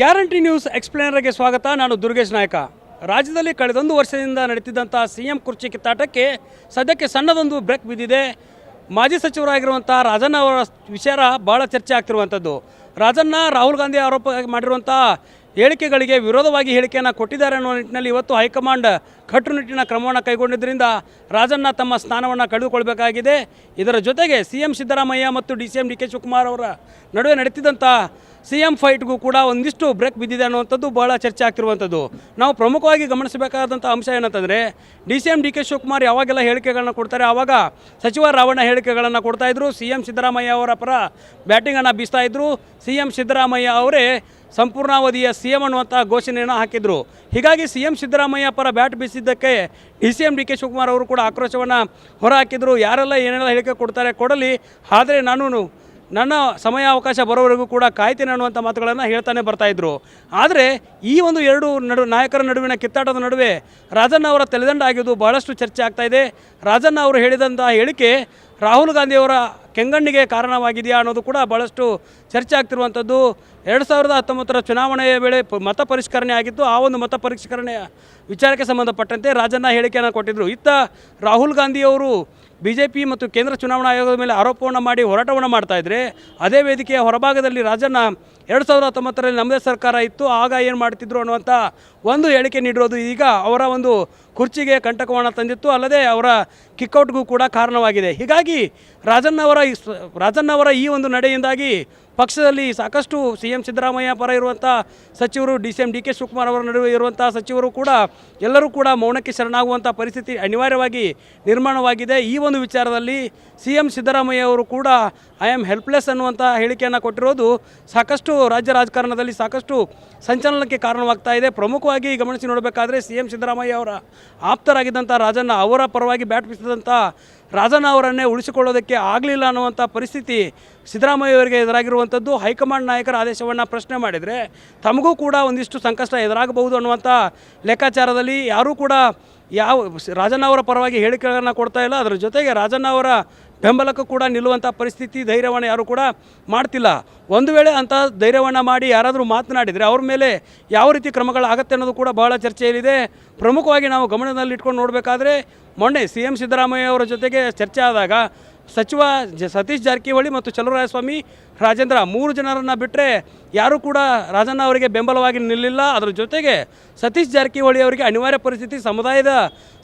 Guarantee news ಎಕ್ಸ್ಪ್ಲೇನರ್ಗೆ ಸ್ವಾಗತ. ನಾನು ದುರ್ಗೇಶ್ ನಾಯಕ. ರಾಜ್ಯದಲ್ಲಿ ಕಳೆದೊಂದು ವರ್ಷದಿಂದ ನಡೀತಿದ್ದಂಥ ಸಿ ಎಂ ಕುರ್ಚಿ ಕಿತ್ತಾಟಕ್ಕೆ ಸದ್ಯಕ್ಕೆ ಸಣ್ಣದೊಂದು ಬ್ರೇಕ್ ಬಿದ್ದಿದೆ. ಮಾಜಿ ಸಚಿವರಾಗಿರುವಂಥ ರಾಜಣ್ಣ ಅವರ ವಿಚಾರ ಭಾಳ ಚರ್ಚೆ ಆಗ್ತಿರುವಂಥದ್ದು ರಾಜಣ್ಣ, ರಾಹುಲ್ ಗಾಂಧಿ ಆರೋಪ ಮಾಡಿರುವಂಥ ಹೇಳಿಕೆಗಳಿಗೆ ವಿರೋಧವಾಗಿ ಹೇಳಿಕೆಯನ್ನು ಕೊಟ್ಟಿದ್ದಾರೆ ಅನ್ನೋ ನಿಟ್ಟಿನಲ್ಲಿ ಇವತ್ತು ಹೈಕಮಾಂಡ್ ಕಟ್ಟುನಿಟ್ಟಿನ ಕ್ರಮವನ್ನು ಕೈಗೊಂಡಿದ್ದರಿಂದ ರಾಜಣ್ಣ ತಮ್ಮ ಸ್ಥಾನವನ್ನು ಕಳೆದುಕೊಳ್ಬೇಕಾಗಿದೆ. ಇದರ ಜೊತೆಗೆ ಸಿ ಎಂ ಸಿದ್ದರಾಮಯ್ಯ ಮತ್ತು D C M D K Shivakumar ಅವರ ನಡುವೆ ನಡೀತಿದ್ದಂಥ ಸಿ ಎಂ ಫೈಟ್ಗೂ ಕೂಡ ಒಂದಿಷ್ಟು ಬ್ರೇಕ್ ಬಿದ್ದಿದೆ ಅನ್ನುವಂಥದ್ದು ಬಹಳ ಚರ್ಚೆ ಆಗ್ತಿರುವಂಥದ್ದು. ನಾವು ಪ್ರಮುಖವಾಗಿ ಗಮನಿಸಬೇಕಾದಂಥ ಅಂಶ ಏನಂತಂದರೆ, D C M, D K Shivakumar ಯಾವಾಗೆಲ್ಲ ಹೇಳಿಕೆಗಳನ್ನ ಕೊಡ್ತಾರೆ, ಆವಾಗ ಸಚಿವ ರಾವಣ ಹೇಳಿಕೆಗಳನ್ನು ಕೊಡ್ತಾಯಿದ್ರು ಸಿ ಎಂ ಸಿದ್ದರಾಮಯ್ಯ ಅವರ ಪರ ಬ್ಯಾಟಿಂಗನ್ನು ಬೀಸ್ತಾ ಇದ್ರು, ಸಿ ಎಂ ಸಿದ್ದರಾಮಯ್ಯ ಅವರೇ ಸಂಪೂರ್ಣಾವಧಿಯ ಸಿ ಎಂ ಅನ್ನುವಂಥ ಘೋಷಣೆಯನ್ನು ಹಾಕಿದರು. ಹೀಗಾಗಿ ಸಿ ಎಂ ಸಿದ್ದರಾಮಯ್ಯ ಪರ bat ಬೀಸಿದ್ದಕ್ಕೆ D C M, D K Shivakumar ಅವರು ಕೂಡ ಆಕ್ರೋಶವನ್ನು ಹೊರಹಾಕಿದರು. ಯಾರೆಲ್ಲ ಏನೆಲ್ಲ ಹೇಳಿಕೆ ಕೊಡ್ತಾರೆ ಕೊಡಲಿ, ಆದರೆ ನಾನು ನನ್ನ ಸಮಯ ಅವಕಾಶ ಬರೋವರೆಗೂ ಕೂಡ ಕಾಯ್ತೇನೆ ಅನ್ನುವಂಥ ಮಾತುಗಳನ್ನು ಹೇಳ್ತಾನೆ ಬರ್ತಾ ಇದ್ರು. ಆದರೆ ಈ ಒಂದು ಎರಡು ನಡು ನಾಯಕರ ನಡುವಿನ ಕಿತ್ತಾಟದ ನಡುವೆ ರಾಜಣ್ಣ ಅವರ ತಲೆದಂಡ ಆಗಿದ್ದು ಬಹಳಷ್ಟು ಚರ್ಚೆ ಆಗ್ತಾ ಇದೆ. ರಾಜಣ್ಣ ಅವರು ಹೇಳಿದಂಥ ಹೇಳಿಕೆ ರಾಹುಲ್ ಗಾಂಧಿಯವರ ಕೆಂಗಣ್ಣಿಗೆ ಕಾರಣವಾಗಿದೆಯಾ ಅನ್ನೋದು ಕೂಡ ಭಾಳಷ್ಟು ಚರ್ಚೆ ಆಗ್ತಿರುವಂಥದ್ದು. ಎರಡು ಸಾವಿರದ ಹತ್ತೊಂಬತ್ತರ ಚುನಾವಣೆಯ ವೇಳೆ ಮತ ಪರಿಷ್ಕರಣೆ ಆಗಿತ್ತು. ಆ ಒಂದು ಮತ ಪರಿಷ್ಕರಣೆಯ ವಿಚಾರಕ್ಕೆ ಸಂಬಂಧಪಟ್ಟಂತೆ ರಾಜಣ್ಣ ಹೇಳಿಕೆಯನ್ನು ಕೊಟ್ಟಿದ್ದರು ಇತ್ತ ರಾಹುಲ್ ಗಾಂಧಿಯವರು ಬಿ ಜೆ ಪಿ ಮತ್ತು ಕೇಂದ್ರ ಚುನಾವಣಾ ಆಯೋಗದ ಮೇಲೆ ಆರೋಪವನ್ನು ಮಾಡಿ ಹೋರಾಟವನ್ನು ಮಾಡ್ತಾ ಇದ್ರೆ, ಅದೇ ವೇದಿಕೆಯ ಹೊರಭಾಗದಲ್ಲಿ ರಾಜಣ್ಣ ಎರಡು ಸಾವಿರದ ಹತ್ತೊಂಬತ್ತರಲ್ಲಿ ನಮ್ಮದೇ ಸರ್ಕಾರ ಇತ್ತು. ಆಗ ಏನು ಮಾಡ್ತಿದ್ರು ಅನ್ನುವಂಥ ಒಂದು ಹೇಳಿಕೆ ನೀಡಿರೋದು. ಈಗ ಅವರ ಒಂದು ಕುರ್ಚಿಗೆ ಕಂಟಕವನ್ನು ತಂದಿತ್ತು, ಅಲ್ಲದೆ ಅವರ ಕಿಕ್ಔಟ್ಗೂ ಕೂಡ ಕಾರಣವಾಗಿದೆ. ಹೀಗಾಗಿ ರಾಜನ್ನವರ ಈ ಅವರ ಈ ಒಂದು ನಡೆಯಿಂದಾಗಿ ಪಕ್ಷದಲ್ಲಿ ಸಾಕಷ್ಟು ಸಿ ಎಂ ಸಿದ್ದರಾಮಯ್ಯ ಪರ ಇರುವಂಥ ಸಚಿವರು, D C M D K Shivakumar ಅವರ ನಡುವೆ ಇರುವಂಥ ಸಚಿವರು ಕೂಡ ಎಲ್ಲರೂ ಕೂಡ ಮೌನಕ್ಕೆ ಶರಣಾಗುವಂಥ ಪರಿಸ್ಥಿತಿ ಅನಿವಾರ್ಯವಾಗಿ ನಿರ್ಮಾಣವಾಗಿದೆ. ಈ ಒಂದು ವಿಚಾರದಲ್ಲಿ ಸಿ ಎಂ ಸಿದ್ದರಾಮಯ್ಯ ಅವರು ಕೂಡ ಐ ಆಮ್ ಹೆಲ್ಪ್ಲೆಸ್ ಅನ್ನುವಂಥ ಹೇಳಿಕೆಯನ್ನು ಕೊಟ್ಟಿರೋದು ಸಾಕಷ್ಟು ರಾಜ್ಯ ರಾಜಕಾರಣದಲ್ಲಿ ಸಾಕಷ್ಟು ಸಂಚಲನಕ್ಕೆ ಕಾರಣವಾಗ್ತಾ ಇದೆ. ಪ್ರಮುಖವಾಗಿ ಗಮನಿಸಿ ನೋಡಬೇಕಾದ್ರೆ ಸಿ ಎಂ ಸಿದ್ದರಾಮಯ್ಯ ಅವರ ಆಪ್ತರಾಗಿದ್ದಂಥ ರಾಜನ್ನ ಅವರ ಪರವಾಗಿ ಬ್ಯಾಟ್ ಬೀಸಿದಂಥ ರಾಜಣ್ಣ ಅವರನ್ನೇ ಉಳಿಸಿಕೊಳ್ಳೋದಕ್ಕೆ ಆಗಲಿಲ್ಲ ಅನ್ನುವಂಥ ಪರಿಸ್ಥಿತಿ ಸಿದ್ದರಾಮಯ್ಯ ಅವರಿಗೆ ಎದುರಾಗಿರುವಂಥದ್ದು. ಹೈಕಮಾಂಡ್ ನಾಯಕರ ಆದೇಶವನ್ನು ಪ್ರಶ್ನೆ ಮಾಡಿದರೆ ತಮಗೂ ಕೂಡ ಒಂದಿಷ್ಟು ಸಂಕಷ್ಟ ಎದುರಾಗಬಹುದು ಅನ್ನುವಂಥ ಲೆಕ್ಕಾಚಾರದಲ್ಲಿ ಯಾರೂ ಕೂಡ ಯಾವ ರಾಜಣ್ಣ ಅವರ ಪರವಾಗಿ ಹೇಳಿಕೆಗಳನ್ನು ಕೊಡ್ತಾ ಇಲ್ಲ. ಅದರ ಜೊತೆಗೆ ರಾಜಣ್ಣ ಅವರ ಬೆಂಬಲಕ್ಕೂ ಕೂಡ ನಿಲ್ಲುವಂಥ ಪರಿಸ್ಥಿತಿ, ಧೈರ್ಯವನ್ನು ಯಾರೂ ಕೂಡ ಮಾಡ್ತಿಲ್ಲ. ಒಂದು ವೇಳೆ ಅಂಥ ಧೈರ್ಯವನ್ನು ಮಾಡಿ ಯಾರಾದರೂ ಮಾತನಾಡಿದರೆ ಅವ್ರ ಮೇಲೆ ಯಾವ ರೀತಿ ಕ್ರಮಗಳಾಗತ್ತೆ ಅನ್ನೋದು ಕೂಡ ಬಹಳ ಚರ್ಚೆಯಲ್ಲಿದೆ. ಪ್ರಮುಖವಾಗಿ ನಾವು ಗಮನದಲ್ಲಿಟ್ಕೊಂಡು ನೋಡಬೇಕಾದ್ರೆ ಮೊನ್ನೆ ಸಿ ಎಂ ಸಿದ್ದರಾಮಯ್ಯ ಅವರ ಜೊತೆಗೆ ಚರ್ಚೆ ಆದಾಗ ಸಚಿವ ಜ ಸತೀಶ್ ಜಾರಕಿಹೊಳಿ ಮತ್ತು ಚಲುವರಾಯಸ್ವಾಮಿ ರಾಜೇಂದ್ರ ಮೂರು ಜನರನ್ನು ಬಿಟ್ಟರೆ ಯಾರೂ ಕೂಡ ರಾಜಣ್ಣ ಅವರಿಗೆ ಬೆಂಬಲವಾಗಿ ನಿಲ್ಲಿಲ್ಲ. ಅದರ ಜೊತೆಗೆ ಸತೀಶ್ ಜಾರಕಿಹೊಳಿ ಅವರಿಗೆ ಅನಿವಾರ್ಯ ಪರಿಸ್ಥಿತಿ ಸಮುದಾಯದ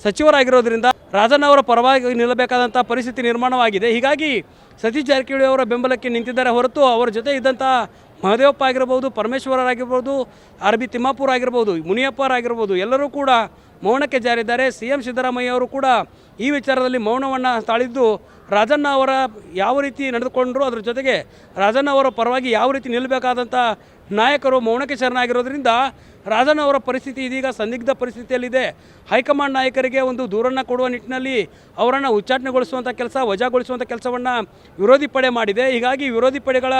ಸಚಿವರಾಗಿರೋದ್ರಿಂದ ರಾಜಣ್ಣ ಅವರ ಪರವಾಗಿ ನಿಲ್ಲಬೇಕಾದಂಥ ಪರಿಸ್ಥಿತಿ ನಿರ್ಮಾಣವಾಗಿದೆ. ಹೀಗಾಗಿ ಸತೀಶ್ ಜಾರಕಿಹೊಳಿ ಅವರ ಬೆಂಬಲಕ್ಕೆ ನಿಂತಿದ್ದಾರೆ ಹೊರತು ಅವರ ಜೊತೆ ಇದ್ದಂಥ ಮಹದೇವಪ್ಪ ಆಗಿರ್ಬೋದು ಪರಮೇಶ್ವರರಾಗಿರ್ಬೋದು ಆರ್ ಬಿ ತಿಮ್ಮಾಪುರ ಆಗಿರ್ಬೋದು ಮುನಿಯಪ್ಪರಾಗಿರ್ಬೋದು ಎಲ್ಲರೂ ಕೂಡ ಮೌನಕ್ಕೆ ಜಾರಿದ್ದಾರೆ. ಸಿ ಎಂ ಸಿದ್ದರಾಮಯ್ಯ ಅವರು ಕೂಡ ಈ ವಿಚಾರದಲ್ಲಿ ಮೌನವನ್ನು ತಾಳಿದ್ದು ರಾಜಣ್ಣ ಅವರ ಯಾವ ರೀತಿ ನಡೆದುಕೊಂಡರು, ಅದರ ಜೊತೆಗೆ ರಾಜಣ್ಣ ಅವರ ಪರವಾಗಿ ಯಾವ ರೀತಿ ನಿಲ್ಲಬೇಕಾದಂಥ ನಾಯಕರು ಮೌನಕ್ಕೆ ಶರಣಾಗಿರೋದ್ರಿಂದ ರಾಜಣ್ಣ ಅವರ ಪರಿಸ್ಥಿತಿ ಇದೀಗ ಸಂದಿಗ್ಧ ಪರಿಸ್ಥಿತಿಯಲ್ಲಿದೆ. ಹೈಕಮಾಂಡ್ ನಾಯಕರಿಗೆ ಒಂದು ದೂರನ್ನು ಕೊಡುವ ನಿಟ್ಟಿನಲ್ಲಿ ಅವರನ್ನು ಉಚ್ಚಾಟನೆಗೊಳಿಸುವಂಥ ಕೆಲಸ ವಜಾಗೊಳಿಸುವಂಥ ಕೆಲಸವನ್ನು ವಿರೋಧಿ ಪಡೆ ಮಾಡಿದೆ. ಹೀಗಾಗಿ ವಿರೋಧಿ ಪಡೆಗಳ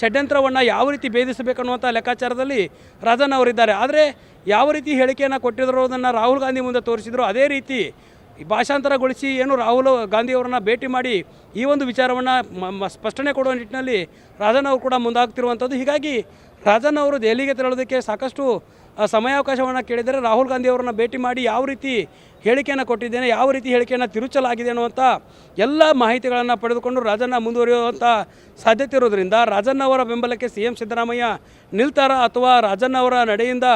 ಷಡ್ಯಂತ್ರವನ್ನು ಯಾವ ರೀತಿ ಭೇದಿಸಬೇಕನ್ನುವಂಥ ಲೆಕ್ಕಾಚಾರದಲ್ಲಿ ರಾಜಣ್ಣ ಅವರಿದ್ದಾರೆ ಆದರೆ ಯಾವ ರೀತಿ ಹೇಳಿಕೆಯನ್ನು ಕೊಟ್ಟಿರೋದನ್ನು ರಾಹುಲ್ ಗಾಂಧಿ ಮುಂದೆ ತೋರಿಸಿದ್ರು, ಅದೇ ರೀತಿ ಭಾಷಾಂತರಗೊಳಿಸಿ ಏನು ರಾಹುಲ್ ಗಾಂಧಿ ಅವರನ್ನು ಭೇಟಿ ಮಾಡಿ ಈ ಒಂದು ವಿಚಾರವನ್ನು ಸ್ಪಷ್ಟನೆ ಕೊಡುವ ನಿಟ್ಟಿನಲ್ಲಿ ರಾಜಣ್ಣ ಅವರು ಕೂಡ ಮುಂದಾಗ್ತಿರುವಂಥದ್ದು ಹೀಗಾಗಿ ರಾಜಣ್ಣ ಅವರು ದೆಹಲಿಗೆ ತೆರಳೋದಕ್ಕೆ ಸಾಕಷ್ಟು ಸಮಯಾವಕಾಶವನ್ನು ಕೇಳಿದರೆ ರಾಹುಲ್ ಗಾಂಧಿ ಅವರನ್ನು ಭೇಟಿ ಮಾಡಿ ಯಾವ ರೀತಿ ಹೇಳಿಕೆಯನ್ನು ಕೊಟ್ಟಿದ್ದೇನೆ, ಯಾವ ರೀತಿ ಹೇಳಿಕೆಯನ್ನು ತಿರುಚಲಾಗಿದೆ ಅನ್ನುವಂಥ ಎಲ್ಲ ಮಾಹಿತಿಗಳನ್ನು ಪಡೆದುಕೊಂಡು ರಾಜಣ್ಣ ಮುಂದುವರಿಯುವಂಥ ಸಾಧ್ಯತೆ ಇರೋದರಿಂದ ರಾಜಣ್ಣ ಅವರ ಬೆಂಬಲಕ್ಕೆ ಸಿ ಎಂ ಸಿದ್ದರಾಮಯ್ಯ ನಿಲ್ತಾರ ಅಥವಾ ರಾಜಣ್ಣ ಅವರ ನಡೆಯಿಂದ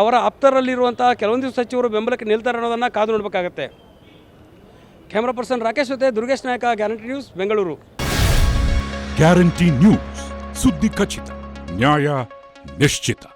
ಅವರ ಆಪ್ತರಲ್ಲಿರುವಂಥ ಕೆಲವೊಂದಿಷ್ಟು ಸಚಿವರು ಬೆಂಬಲಕ್ಕೆ ನಿಲ್ತಾರೆ ಅನ್ನೋದನ್ನು ಕಾದು ನೋಡಬೇಕಾಗತ್ತೆ. ಕ್ಯಾಮ್ರಾ ಪರ್ಸನ್ ರಾಕೇಶ್ ಜೊತೆ Durgesh Nayaka, guarantee news, Bengaluru. Guarantee news, ಸುದ್ದಿ ಖಚಿತ. Ньоя Мещита.